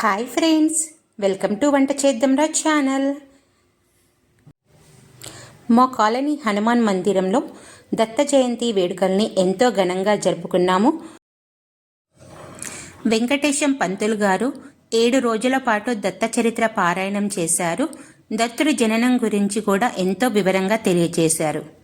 Hi friends welcome to వంట చేద్దాంరా channel. మా కాలనీ హనుమాన్ మందిరంలో దత్త జయంతి వేడుకల్ని ఎంతో ఘనంగా జరుపుకున్నాము. వెంకటేశం పంతులు గారు ఏడు రోజుల పాటు దత్త చరిత్ర పారాయణం చేశారు. దత్తుడి జననం గురించి కూడా ఎంతో వివరంగా తెలియజేశారు.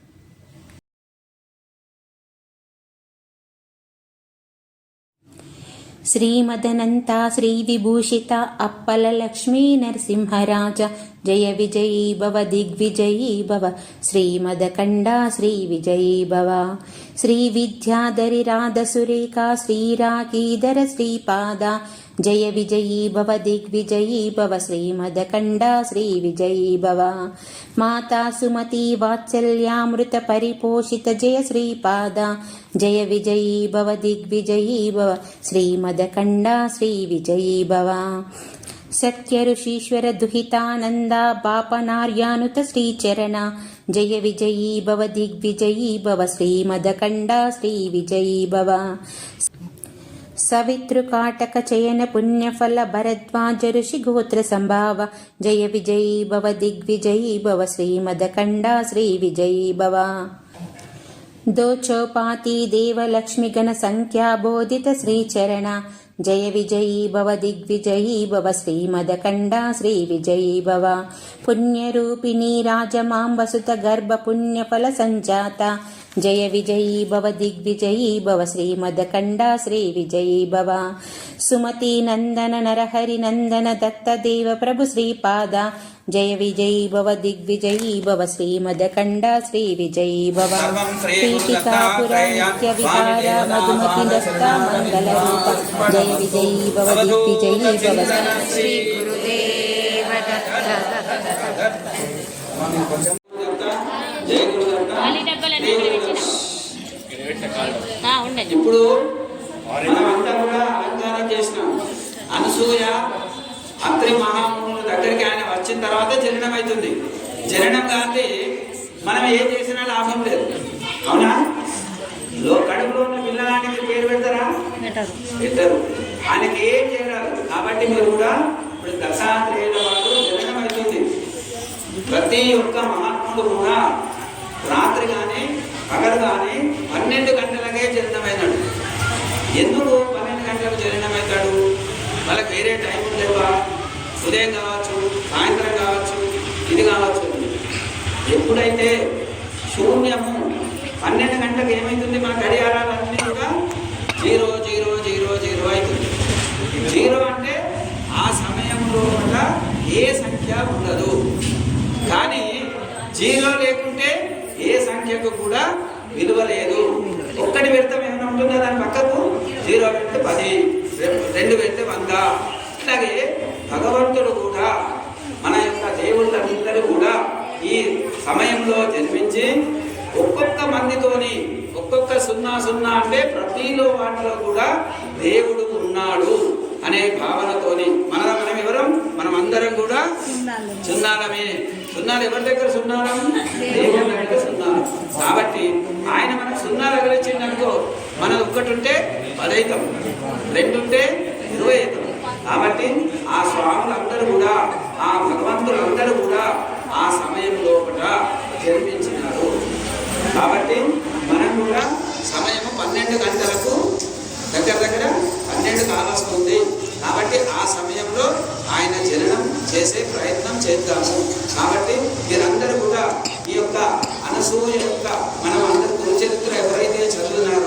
శ్రీమదనంత శ్రీవిభూషిత అప్పల లక్ష్మీ నరసింహరాజ జయ విజయీ భవ దిగ్విజయీ భవ శ్రీమదకండ శ్రీ విజయీ భవ శ్రీ విద్యాధరి రాధ సురేఖ శ్రీరాకీధర శ్రీపాద జయ విజయీ భవ దిగ్విజయీ భవ శ్రీమదకండ శ్రీ విజయీ భవ మాతా సుమతి వాత్సల్యామృత పరిపోషిత జయ శ్రీపాద జయ విజయీ భవ దిగ్విజయీ భవ శ్రీమదకండ శ్రీ విజయీ భవ సత్య ఋషీశ్వర దుహితానంద పాపనార్యానుత శ్రీచరణ జయ విజయీ భవ దిగ్విజయీ భవ శ్రీమదకండ శ్రీ విజయీ భవ సవితృకాటక చయన పుణ్యఫల భరద్వాజ ఋషి గోత్ర సంభావ జయ విజయీ భవ దిగ్విజయీ భవ శ్రీమదకండ శ్రీ విజయీ భవ. దోచోపాతి దేవలక్ష్మి గణ సంఖ్యా బోధిత శ్రీచరణ జయ విజయీ భవ దిగ్విజయీ భవ శ్రీమదకండ శ్రీ జయ విజయీ భవ దిగ్విజయీ భవ శ్రీమదకండ శ్రీ విజయీ భవ పీఠికాపుర నిత్య విహార మధుమతి దత్త మంగళ రూప జయ విజయీ భవ దిగ్విజయీ భవ శ్రీ గురుదేవ ఉండండి ఇప్పుడు అలంకారం చేసినాం అనసూయ అత్రి మహామునుల దగ్గరికి ఆయన వచ్చిన తర్వాత జననం అవుతుంది. జననం కాంతి మనం ఏం చేసినా లాభం లేదు. అవునా? లో కడుపులో ఉన్న పిల్లలాంటికి పేరు పెడతారా? పెట్టరు. ఆయనకి ఏం చేయరాదు కాబట్టి మీరు కూడా ఇప్పుడు దశాత్రేయుల వారు జననం అవుతుంది. ప్రతి ఒక్క మహాత్ముడు కూడా రాత్రి కానీ పగలు కానీ పన్నెండు గంటలకే జననమైనాడు. ఎందుకు పన్నెండు గంటలకు జననమవుతాడు? వాళ్ళకి వేరే టైం లేవా ఉదయం కావచ్చు సాయంత్రం కావచ్చు ఇది కావచ్చు. ఎప్పుడైతే శూన్యము పన్నెండు గంటలకు ఏమవుతుంది మన గడియారాలన్నీ కూడా జీరో జీరో జీరో జీరో అవుతుంది. జీరో అంటే ఆ సమయంలో కూడా ఏ సంఖ్య ఉండదు. కానీ జీరో లేకుంటే ఏ సంఖ్యకు కూడా విలువ లేదు. ఒక్కటి పెడతాం ఏమైనా ఉంటుందా? దాని పక్కకు జీరో పెడితే పది రెండు పెడితే వంద. అలాగే భగవంతుడు కూడా మన యొక్క దేవుళ్ళందరూ కూడా ఈ సమయంలో జన్మించి ఒక్కొక్క మందితోని ఒక్కొక్క సున్నా సున్నా అంటే ప్రతిలో వాటిలో కూడా దేవుడు ఉన్నాడు అనే భావనతోని. మన మనం ఎవరం? మనం అందరం కూడా సున్నాలమే. సున్నాలు ఎవరి దగ్గర సున్నాలం? దేవుడి దగ్గర సున్నాలు. కాబట్టి ఆయన మనకు సున్నాలు అగలిచ్చింది మనం ఒక్కటి ఉంటే పదైతం రెండు ఉంటే ఇరవై అవుతాం కాబట్టి ఆ స్వాములందరూ కూడా ఆ భగవంతులందరూ కూడా ఆ సమయం లోపల జన్మించినారు. కాబట్టి మనం కూడా సమయం పన్నెండు గంటలకు దగ్గర దగ్గర పన్నెండు కావస్తుంది. కాబట్టి ఆ సమయంలో ఆయన జననం చేసే ప్రయత్నం చేద్దాము. కాబట్టి మీరందరూ కూడా ఈ యొక్క అనసూయ యొక్క మనం అందరి గురుచరిత్ర ఎవరైతే చదువుతున్నారు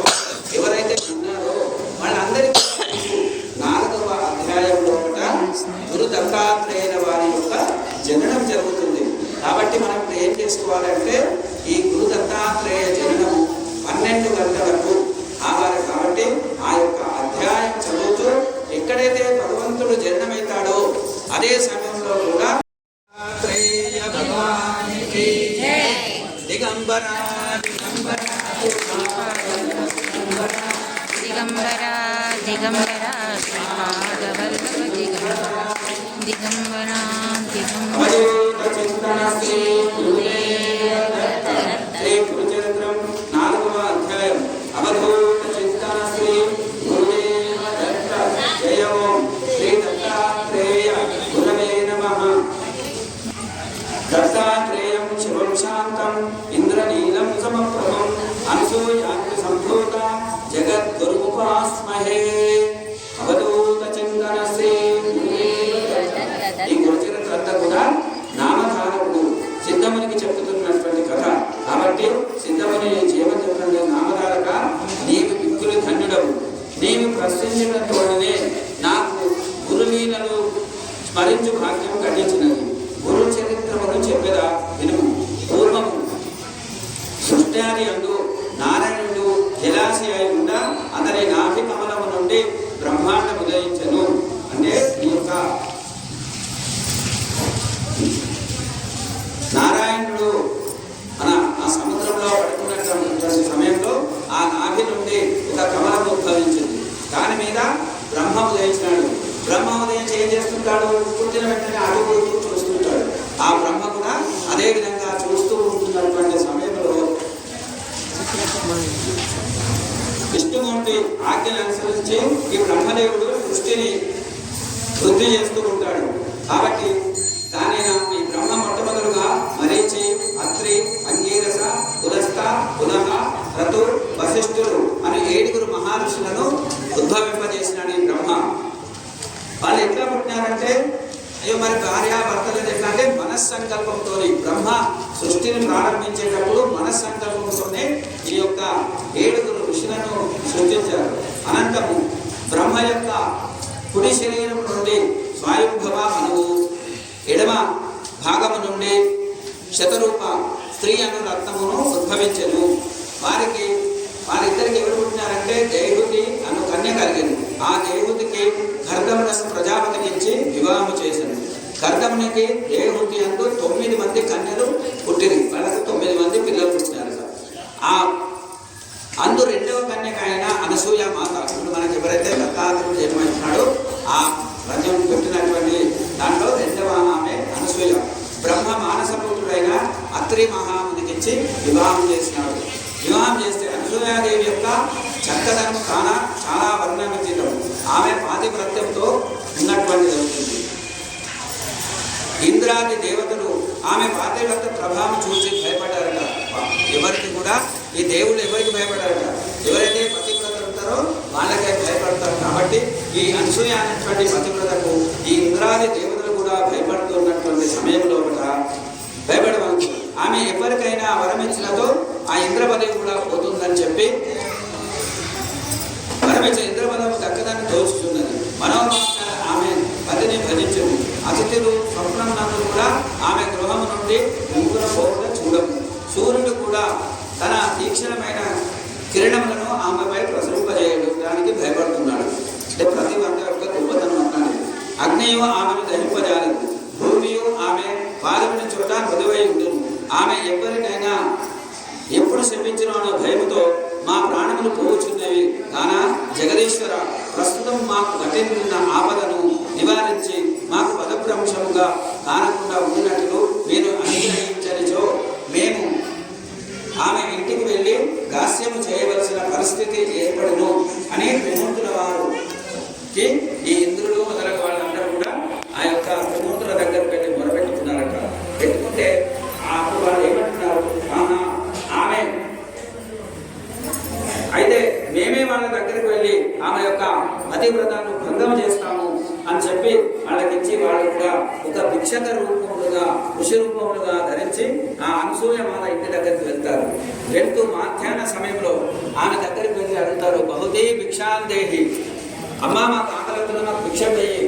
కాబట్టి దానైనా ఈ బ్రహ్మ మొట్టమొదలుగా మరీచి అత్రి అంగీరస పులస్త పునః రతు వశిష్ఠులు అనే ఏడుగురు మహర్షులను ఉద్భవింపజేసినాడు ఈ బ్రహ్మ. వాళ్ళు ఎట్లా పుట్టినారంటే అయ్యో మరి భార్య భర్తలు ఎట్లా అంటే మనస్సంకల్పంతో బ్రహ్మ సృష్టిని ప్రారంభించేటప్పుడు మనస్సంకల్పంతోనే ఈ యొక్క ఏడుగురు ఋషులను సృష్టించారు అనంతము బ్రహ్మ యొక్క కుడి శరీరం నుండి స్వయంభవ మనవు ఎడమ భాగము నుండి శతరూప స్త్రీ అను రత్నమును ఉద్భవించను. వారికి వారిద్దరికి ఎవరు పుట్టినారంటే దేహుతి అను కన్య కలిగింది ఆ దేవుడికి గర్ధమునకు ప్రజాపతికి వివాహము చేశాను గర్ధమునికి దేవుడి అందు తొమ్మిది మంది కన్యలు పుట్టింది వాళ్ళకి తొమ్మిది మంది పిల్లలు పుట్టినారు సార్. ఆ అందు రెండవ కన్యక అయిన అనసూయ మాత ఇప్పుడు మనకి ఎవరైతే దత్తాత్రుడు జన్మించినాడో ఆ రజం పెట్టినటువంటి దాంట్లో రెండవ ఆమె అనసూయ బ్రహ్మ మానసపుత్రుడైన అత్రి మహామునికి ఇచ్చి వివాహం చేసినాడు వివాహం చేస్తే అనసూయాదేవి యొక్క చక్కదనం కాన చాలా వర్ణమితం ఆమె పాతివ్రత్యంతో ఉన్నటువంటిది అవుతుంది ఇంద్రాది దేవతలు ఆమె పాతివ్రత ప్రభావం చూసి భయపడ్డారట ఎవరికి కూడా ఈ దేవుళ్ళు ఎవరికి భయపడారట ఎవరైతే పతివ్రతలు ఉంటారో వాళ్ళకే భయపడతారు కాబట్టి ఈ అనసూయ అనేటువంటి పతివ్రతకు ఈ ఇంద్రాది దేవతలు కూడా భయపడుతున్నటువంటి సమయంలో కూడా భయపడవచ్చు ఆమె ఎవరికైనా వరం ఆ ఇంద్రపదవి కూడా పోతుందని చెప్పి పరమేశ్వర ఇంద్రపదం దక్కదాన్ని దోచుతున్నది మనోమాత ఆమె పతిని భజించము. అతిథులు స్వప్నం నందు కూడా ఆమె గృహం నుండి ముగ్గురు పోవుట చూడము. సూర్యుడు కూడా తన తీక్షణమైన కిరణములను ఆమెపై ప్రసరింపజేయడానికి భయపడుతున్నాడు. గొప్పతనం అన్నాడు అగ్నియు ఆమెను దహింపజాలదు. భూమియు ఆమె పాదమైన చోట మృదువై ఉండును. ఆమె ఎవరినైనా ఎప్పుడు శపించను అన్న భయముతో మా ప్రాణములు పోవచ్చున్నవి కాన జగదీశ్వర ప్రస్తుతం మాకు ఘటించిన ఆపదను నివారించి మాకు పదభ్రంశముగా కానకుండా ఉండినట్లు మీరు అనుగ్రహించనిచో మేము ఆమె ఇంటికి వెళ్ళి దాస్యము చేయవలసిన పరిస్థితి ఏర్పడును అని త్రిమూర్తుల వారుకి ఈ ఇంద్రుడు మొదలగు వాళ్ళందరూ కూడా ఆ యొక్క త్రిమూర్తుల దగ్గరికి వెళ్ళి మొరపెట్టుకున్నారట పెట్టుకుంటే ఆ అప్పుడు వాళ్ళు ఏమంటున్నారు ఆహా ఆమె అయితే మేమే వాళ్ళ దగ్గరికి వెళ్ళి ఆమె యొక్క అతివ్రతాన్ని భంగం చేస్తాము అని చెప్పి వాళ్ళకిచ్చి వాళ్ళు కూడా ఒక భిక్షక రూపములుగా ధరించి ఆ అనసూయ మాత ఇంటి దగ్గరికి వెళ్తారు. వెళ్తూ మధ్యాహ్న సమయంలో ఆమె దగ్గరికి వెళ్ళి అడుగుతారు బహుదీ భిక్షాందేహి అమ్మ మా ఆకలితో నాకు భిక్ష వేయి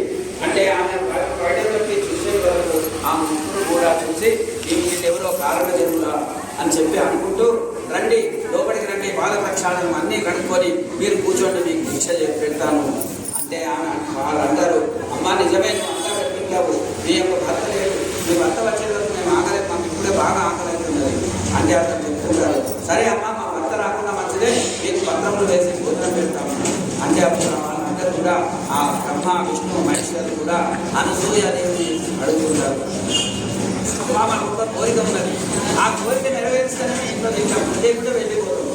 అంటే ఆమె బయటకి చూసే వరకు ఆ ముగ్గురు కూడా చూసి ఈ ఎవరో కారణ జరుగురా అని చెప్పి అనుకుంటూ రండి లోపలికి రండి బాధ ప్రక్షాళనం అన్నీ కనుక్కొని మీరు కూర్చోండి మీకు భిక్ష పెడతాను. అంటే ఆమె వాళ్ళందరూ అమ్మ నిజమే అంతా పెట్టుకుంటావు. నీ యొక్క భర్త మీ భర్త భర్త వచ్చేటప్పుడు మేము ఆకలేదు మాకు ఇప్పుడే బాగా ఆకలి అవుతున్నది అంటే అర్థం చెప్తుంటారు. సరే అమ్మ మా భర్త రాకుండా మంచిదే మీకు పత్రములు వేసి భోజనం పెడతాము. అంటే అప్పుడు వాళ్ళందరూ కూడా ఆ బ్రహ్మ విష్ణు మహేశ్వరులు కూడా అనసూయాదేవిని అడుగుతుంటారు అమ్మా మనకు ఒక కోరిక ఉన్నది. ఆ కోరిక నెరవేరుస్తేనే ఇంట్లో తింటాం లేకుంటే వెళ్ళిపోతాం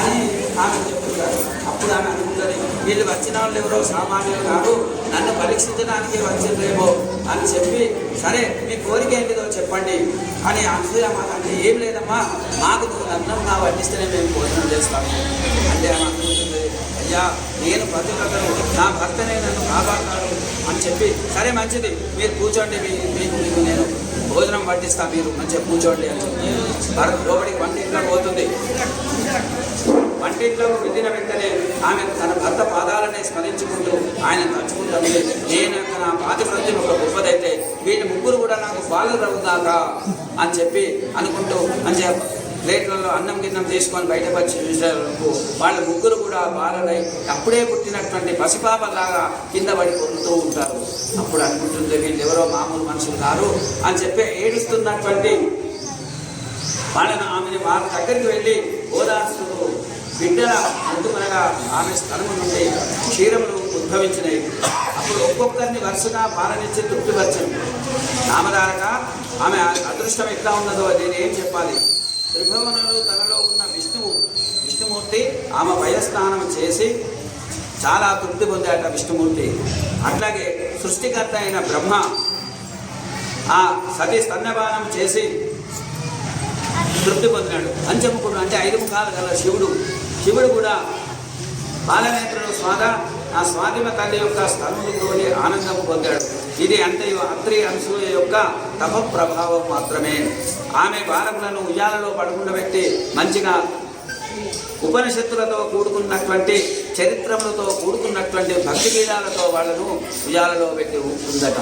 అని ఆమె చెప్తున్నారు అప్పుడు ఆమె అనుకుంటుంది. వీళ్ళు వచ్చిన వాళ్ళు ఎవరో సామాన్యులు కాదు. నన్ను పరీక్షించడానికి వచ్చిందేమో అని చెప్పి సరే మీ కోరిక ఏంటిదో చెప్పండి అని అనసూయ అంటే ఏం లేదమ్మా. మాకు నువ్వు అన్నం నా వడ్డిస్తేనే మేము భోజనం చేస్తాము. అంటే ఆమె అనుకుంటుంది అయ్యా నేను ప్రతి ఒక్కరు నా భర్తనే నన్ను కాపాడతాడు అని చెప్పి సరే మంచిది. మీరు కూర్చోండి మీకు మీకు నేను భోజనం పట్టిస్తా మీరు మంచిగా కూర్చోండి అని చెప్పి భర్త లోపలికి వంటింట్లో పోతుంది. వంటింట్లో వెళ్ళిన వెంటనే ఆమె తన భర్త పాదాలనే స్మరించుకుంటూ ఆయన తలుచుకుంటుంది నేను నా పాతి పాతివ్రత్యం ఒక గొప్పది అని చెప్పి అనుకుంటూ అని ప్లేట్లలో అన్నం గిన్నం తీసుకొని బయటకు వచ్చి చూసేందుకు వాళ్ళ ముగ్గురు కూడా బాలలై అప్పుడే పుట్టినటువంటి పసిపాపలాగా కింద పడి పొందుతూ ఉంటారు. అప్పుడు అనుకుంటుంది వీళ్ళు ఎవరో మామూలు మనుషులు కారు అని చెప్పి ఏడుస్తున్నటువంటి వాళ్ళని ఆమెని వాళ్ళ దగ్గరికి వెళ్ళి ఓదార్స్తూ బిడ్డల అందుమనగా ఆమె స్థలము నుండి క్షీరములు ఉద్భవించినవి. అప్పుడు ఒక్కొక్కరిని వరుసగా పాలనిచ్చి తృప్తిపరచండి నామధారక ఆమె అదృష్టం ఎట్లా ఉన్నదో నేను ఏం చెప్పాలి? త్రిభువనులు తనలో ఉన్న విష్ణువు విష్ణుమూర్తి ఆమె వయస్నానం చేసి చాలా తృప్తి పొందాట విష్ణుమూర్తి. అట్లాగే సృష్టికర్త అయిన బ్రహ్మ ఆ సతీ స్తన్యపానం చేసి తృప్తి పొందినాడు. పంచముఖుడు అంటే ఐదు ముఖాలు గల శివుడు. శివుడు కూడా బాలనేత్రుడు స్వాద ఆ స్వాతిమ తల్లి యొక్క స్థలములతోనే ఆనందము పొందాడు. ఇది అంతయు అత్రి అంశుల యొక్క తప ప్రభావం మాత్రమే. ఆమె బాలకులను ఉయ్యాలలో పడకుండా పెట్టి మంచిగా ఉపనిషత్తులతో కూడుకున్నటువంటి చరిత్రములతో కూడుకున్నటువంటి భక్తి గీతాలతో వాళ్ళను ఉయ్యాలలో పెట్టి ఊపుతుందట.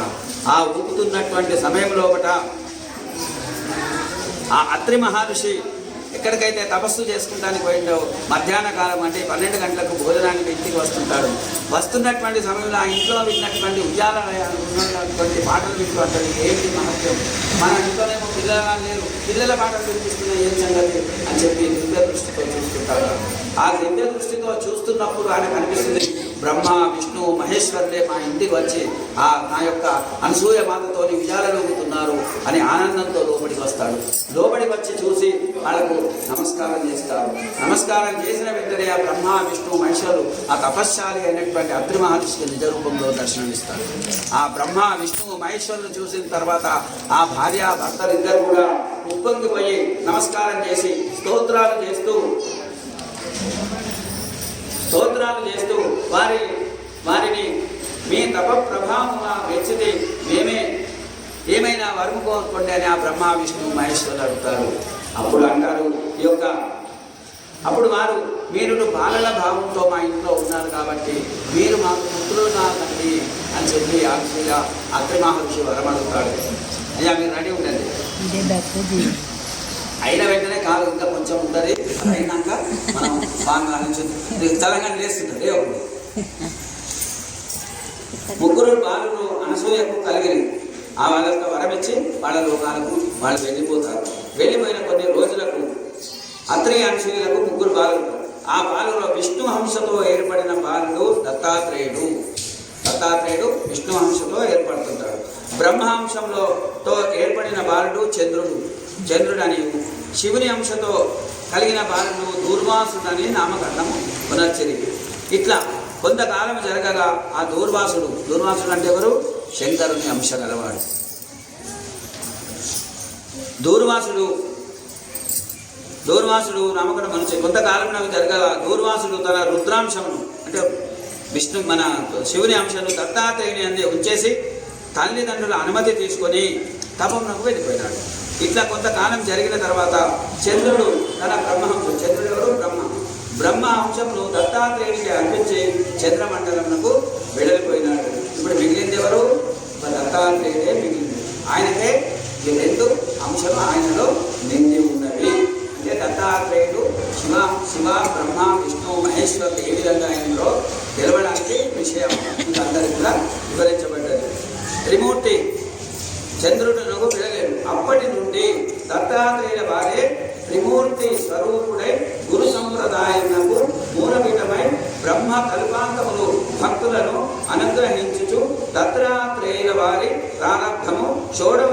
ఆ ఊపుతున్నటువంటి సమయంలోపట ఆ అత్రి మహర్షి ఎక్కడికైతే తపస్సు చేసుకుంటానికి పోయిండో మధ్యాహ్న కాలం అంటే పన్నెండు గంటలకు భోజనానికి ఇంటికి వస్తుంటాడు వస్తున్నటువంటి సమయంలో ఆ ఇంట్లో విన్నటువంటి ఉయ్యాల ఉన్నటువంటి పాటలు వింటూ ఏంటి మహత్యం? మన ఇంట్లోనేమో పిల్లలు లేరు పిల్లల పాటలు వినిపిస్తున్నాయి ఏం సంగతి అని చెప్పి దివ్య దృష్టితో చూస్తుంటాడు ఆ దివ్య దృష్టితో చూస్తున్నప్పుడు ఆయన కనిపిస్తుంది. బ్రహ్మ విష్ణు మహేశ్వరులే మా ఇంటికి వచ్చి ఆ నా యొక్క అనసూయ మాతతోని విజయాలలోగుతున్నారు అని ఆనందంతో లోపలికి వస్తాడు. లోపలికి వచ్చి చూసి వాళ్ళకు నమస్కారం చేస్తారు. నమస్కారం చేసిన వెంటనే ఆ బ్రహ్మ విష్ణు మహేశ్వరులు ఆ తపశ్శాలి అయినటువంటి అద్రి మహర్షికి నిజ రూపంలో దర్శనమిస్తారు. ఆ బ్రహ్మ విష్ణు మహేశ్వరులు చూసిన తర్వాత ఆ భార్య భర్తలు ఇద్దరు కూడా ఉప్పొంగిపోయి నమస్కారం చేసి స్తోత్రాలు చేస్తూ స్తోత్రాలు చేస్తూ వారి వారిని మీ తప ప్రభావం మెచ్చితే మేమే ఏమైనా వరము కోరుకోండి అని ఆ బ్రహ్మ విష్ణు మహేశ్వరులు అడుగుతారు. అప్పుడు అంటారు ఈ యొక్క అప్పుడు వారు మీరు బాలల భావంతో మా ఇంట్లో ఉన్నారు కాబట్టి మీరు మాకు పుత్రులు కాదండి అని చెప్పి ఆఖరిగా అత్రి మహర్షి వరం అడుగుతాడు అయ్యా మీరు రెడీ ఉండండి. అయిన వెంటనే కాలు ఇంకా కొంచెం ఉంటుంది. అయినాక మనం బాగా నుంచి తెలంగాణ లేస్తుంటారు ఏ ఒకటి ముగ్గురు బాలురు అనసూయకు కలిగిరి. ఆ వాళ్ళకు వరమిచ్చి వాళ్ళ లోకాలకు వాళ్ళు వెళ్ళిపోతారు. వెళ్ళిపోయిన కొన్ని రోజులకు అత్రి అనసూయలకు ముగ్గురు బాలురు ఆ బాలులో విష్ణు హంసతో ఏర్పడిన బాలుడు దత్తాత్రేయుడు. దత్తాత్రేయుడు విష్ణు హంసతో ఏర్పడుతుంటాడు. బ్రహ్మహంశంలో తో ఏర్పడిన బాలుడు చంద్రుడు. చంద్రుడని శివుని అంశతో కలిగిన బాలుడు దూర్వాసుడని నామకరణము పునర్చరి ఇట్లా కొంతకాలం జరగగా ఆ దూర్వాసుడు దూర్వాసుడు అంటే ఎవరు? శంకరుని అంశ గలవాడు. దూర్వాసుడు దూర్వాసుడు నామకరణం మనిషి కొంతకాలం నాకు జరగగా దూర్వాసుడు తన రుద్రాంశమును అంటే విష్ణు మన శివుని అంశను దత్తాత్రేయుని అందే ఉంచేసి తల్లిదండ్రుల అనుమతి తీసుకొని తపమునకు వెళ్ళిపోయినాడు. ఇట్లా కొంతకాలం జరిగిన తర్వాత చంద్రుడు తన బ్రహ్మహంసం చంద్రుడు ఎవరు? బ్రహ్మ. బ్రహ్మ అంశంను దత్తాత్రేయుడికి అర్పించి చంద్రమండలంకు వెళ్ళిపోయినాడు. ఇప్పుడు మిగిలింది ఎవరు? దత్తాత్రేయుడే మిగిలింది. ఆయనకే ఈ రెండు అంశాలు ఆయనలో నిండి ఉన్నవి. అంటే దత్తాత్రేయుడు శివ శివ బ్రహ్మ విష్ణు మహేశ్వరుడు ఏ విధంగా ఆయనలో తెలవడానికి విషయం. మీకు అందరికీ కూడా వివరించబడ్డది. త్రిమూర్తి చంద్రుడునకు అప్పటి నుండి దత్తాత్రేయుల వారే త్రిమూర్తి స్వరూపుడై గురు సంప్రదాయమునకు మూలమిటమై బ్రహ్మ కల్పాంతములు భక్తులను అనుగ్రహించుచు దత్తాత్రేయుల వారి ప్రారంభము షోడవ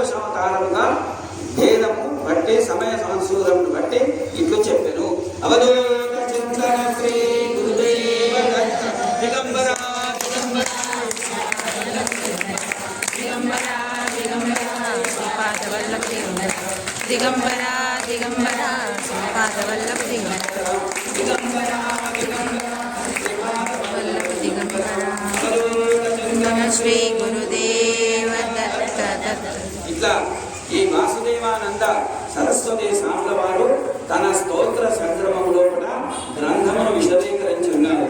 సరస్వతి సాంబల వారు తన స్తోత్ర సంక్రమంలో కూడా గ్రంథమును విశదీకరించి ఉన్నారు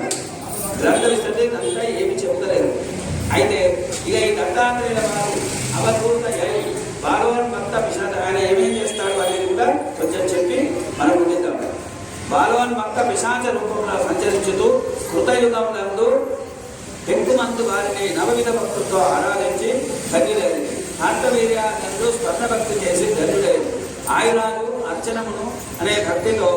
గ్రంథ విశదీకరణ ఏమి చెప్తలేదు అయితే ఇక ఈ దత్తాత్రేయుల వారు అవధూత అయి బాలవన్మత్త పిశాచ ఆయన ఏమేం చేస్తాడు అనేది కూడా కొంచెం చెప్పి మనం ముందుద్దాం బాలవన్మత్త పిశాచ రూపంలో సంచరించుతూ కృతయుగములందు పెంకుమంతు వారిని నవవిధ భక్తులతో ఆరాధించి ధన్యులేదు కార్తవీర్యానందు స్వర్ణ భక్తి చేసి ధన్యులేదు ఆయురాలు అర్చనమును అనే భక్తితో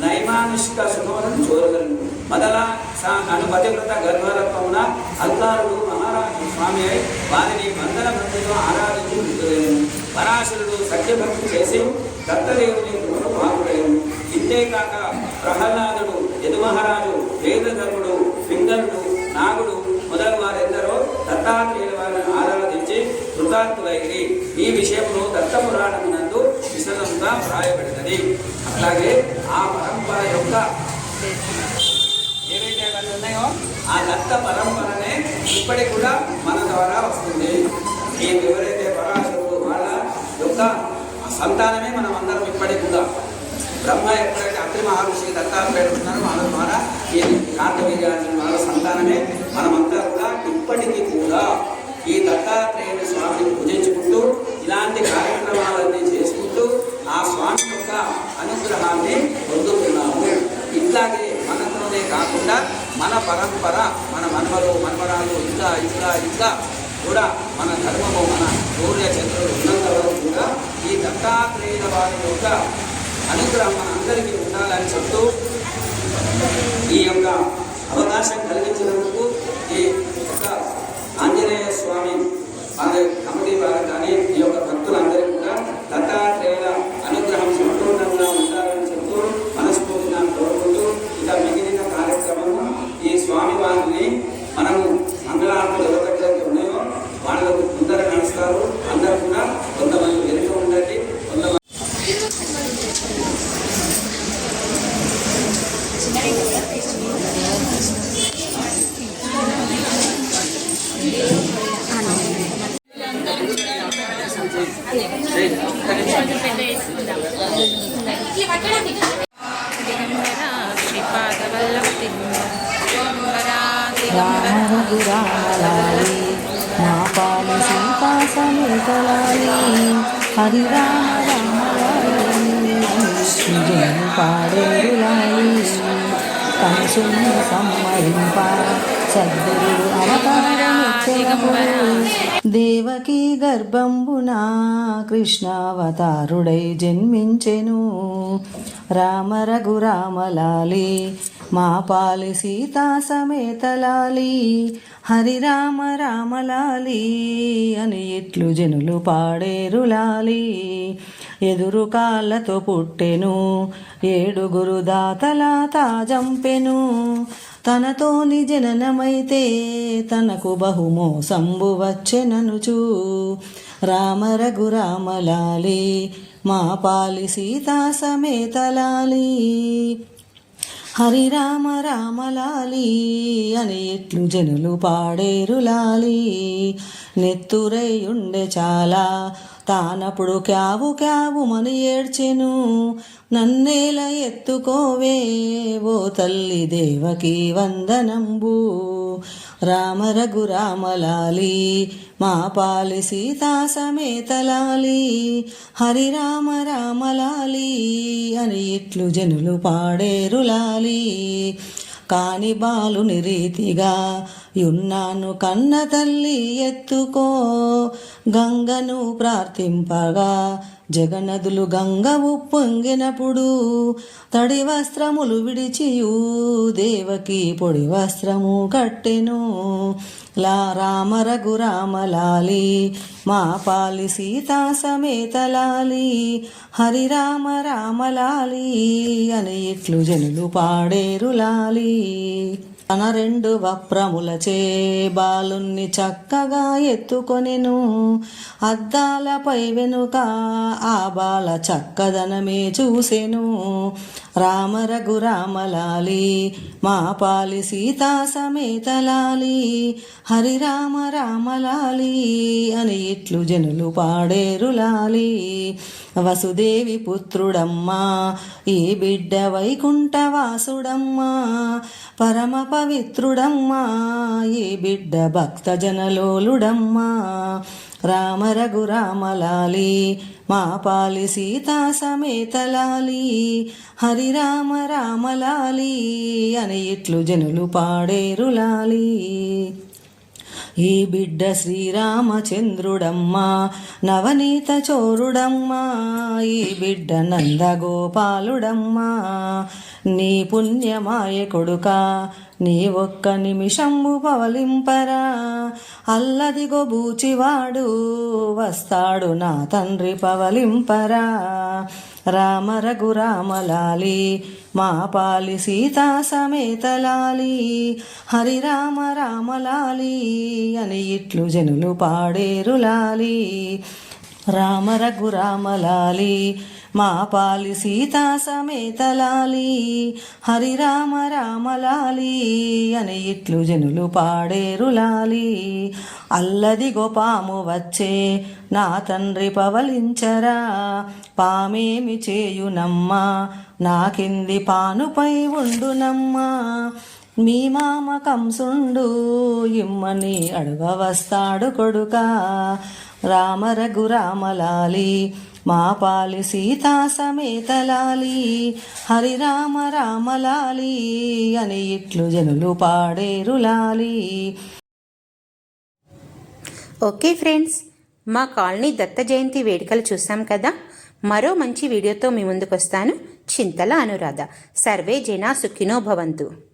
నైమానుష్క సుఖములను చూడగలను. మొదల సా అనుపతివ్రత గర్భరత్వమున అల్లారుడు మహారాజు స్వామి అయి వారిని వందన భక్తితో ఆరాధించి మృతులేను పరాశరుడు సత్యభక్తి చేసి దత్తదేవుని కృపను పాల్గొలేను ఇంతేకాక ప్రహ్లాదుడు యదుమహారాజు వేదధర్ముడు పింగళుడు నాగుడు మొదలు వారెందరో దత్తాత్రేయుల వారిని ఆరాధించి కృతార్థులైరి. ఈ విషయంలో దత్తపురాణమునందు విశదంగా వ్రాయబడినది. అట్లాగే ఆ పరంపర యొక్క ఏవైతే అవన్నీ ఉన్నాయో ఆ దత్త పరంపరనే ఇప్పటికి కూడా మన ద్వారా వస్తుంది. ఈ ఎవరైతే పరాశరుడు వాళ్ళ యొక్క సంతానమే మనం అందరం ఇప్పటికి కూడా. బ్రహ్మ ఎప్పుడైతే అత్రి మహర్షికి దత్తాలు పెడుతున్నారో వాళ్ళ ద్వారా ఈ కార్తవీర్యార్జున వాళ్ళ సంతానమే మనమంతా కూడా ఇప్పటికీ కూడా ఈ దత్తాత్రేయుని స్వామిని పూజించుకుంటూ ఇలాంటి కార్యక్రమాలన్నీ చేసుకుంటూ ఆ స్వామి యొక్క అనుగ్రహాన్ని పొందుతున్నాము ఇట్లాగే మనతోనే కాకుండా మన పరంపర మన మనవలు మనవరాలు ఇంకా ఇంకా ఇంకా కూడా మన ధర్మము మన సూర్య చంద్రుడు ఉన్నంత వరకు కూడా ఈ దత్తాత్రేయుల వారి యొక్క అనుగ్రహం మన అందరికీ ఉండాలని చెప్తూ ఈ యొక్క అవకాశం కలిగించినందుకు ఈ యొక్క ఆంజనేయ స్వామి మన కమిటీ వారు కానీ ఈ యొక్క భక్తులందరికీ కూడా దత్తాత్రేయుల అనుగ్రహం సంపూర్ణంగా ఉండాలని చెప్తూ మనస్ఫూర్తిగా కోరుకుంటూ ఇక మిగిలిన కార్యక్రమము ఈ స్వామి കരുണാലീശൻ കൺസുന്ന സമ്മരിപ്പാ സദ്ഗുരു അവതാരമിച്ചതുപോലെ దేవకీ గర్భంబున కృష్ణావతారుడై జన్మించెను. రామ రఘురామలాలి మా పాలి సీతా సమేతలాలి హరి రామ రామలాలి అని ఇట్లు జనులు పాడేరులాలి. ఎదురు కాళ్ళతో పుట్టెను ఏడుగురు దాతల తాజంపెను. తనతోని జననమైతే తనకు బహుమోసంబు వచ్చెననుచు రామ రఘురామలాలి మా పాలి సీతా సమేతలాలి. హరి రామ రామలాలి అని ఎట్లు జనులు పాడేరులాలి. నెత్తురై ఉండే చాలా తానప్పుడు క్యావు క్యావు మని ఏడ్చెను నన్నేల ఎత్తుకోవే ఓ తల్లి దేవకి వందనంబు. రామ రఘురామలాలి మా పాలి సీతా సమేతలాలి హరి రామ రామలాలి అని ఇట్లు జనులు పాడేరులాలి. కాని బాలుని రీతిగా యున్నాను కన్న తల్లి ఎత్తుకో. గంగను ప్రార్థింపగా జగనదులు గంగ ఉప్పొంగినప్పుడు తడి వస్త్రములు విడిచియు. దేవకి పొడి వస్త్రము కట్టెను. లా రామ రఘురామలాలి మా పాలి సీతా సమేతలాలి హరి రామ రామలాలి అని ఇట్లు జనులు పాడేరు లాలి. తన రెండు వప్రములచే బాలుణ్ణి చక్కగా ఎత్తుకొనెను. అద్దాలపై వెనుక ఆ బాల చక్కదనమే చూసెను. రామ రఘురామలాలి మా పాలి సీతా సమేతలాలి హరి రామ రామలాలి అని ఇట్లు జనులు పాడేరులాలి. వసుదేవి పుత్రుడమ్మా ఈ బిడ్డ వైకుంఠవాసుడమ్మా పరమ పవిత్రుడమ్మా ఈ బిడ్డ భక్తజనలోలుడమ్మా. రామ రఘురామలాలి మా పాలి సీతా సమేతలాలి. హరి రామ రామలాలి అని ఇట్లు జనులు పాడేరులాలి. ఈ బిడ్డ శ్రీరామచంద్రుడమ్మా నవనీత చోరుడమ్మా. ఈ బిడ్డ నందగోపాలుడమ్మా. నీ పుణ్యమాయ కొడుక నీ ఒక్క నిమిషము పవలింపరా. అల్లదిగో బూచివాడు వస్తాడు నా తండ్రి పవలింపరా. రామ రఘురామలాలి మా పాలి సీతా సమేతలాలి హరి రామ రామలాలి అని ఇట్లు జనులు పాడేరు లాలి రామ రఘురామలాలి మా పాలి సీతా సమేతలాలి హరి రామ రామలాలి అని ఇట్లు జనులు పాడేరు లాలి. అల్లది గోపాము వచ్చే నా తండ్రి పవలించరా. పామేమి చేయునమ్మా? నా కింది పానుపై ఉండునమ్మా. మీ మామ కంసుండు ఇమ్మని అడుగ వస్తాడు కొడుక. రామ రఘురామలాలి మా పాలి సీతా సమేతలాలి హరి రామ రామలాలి అని ఇట్లు జనులు పాడేరు లాలి. ఓకే ఫ్రెండ్స్ మా కాలనీ దత్త జయంతి వేడుకలు చూసాం కదా? మరో మంచి వీడియోతో మీ ముందుకు వస్తాను చింతల అనురాధ. సర్వే జనా సుఖినో భవంతు.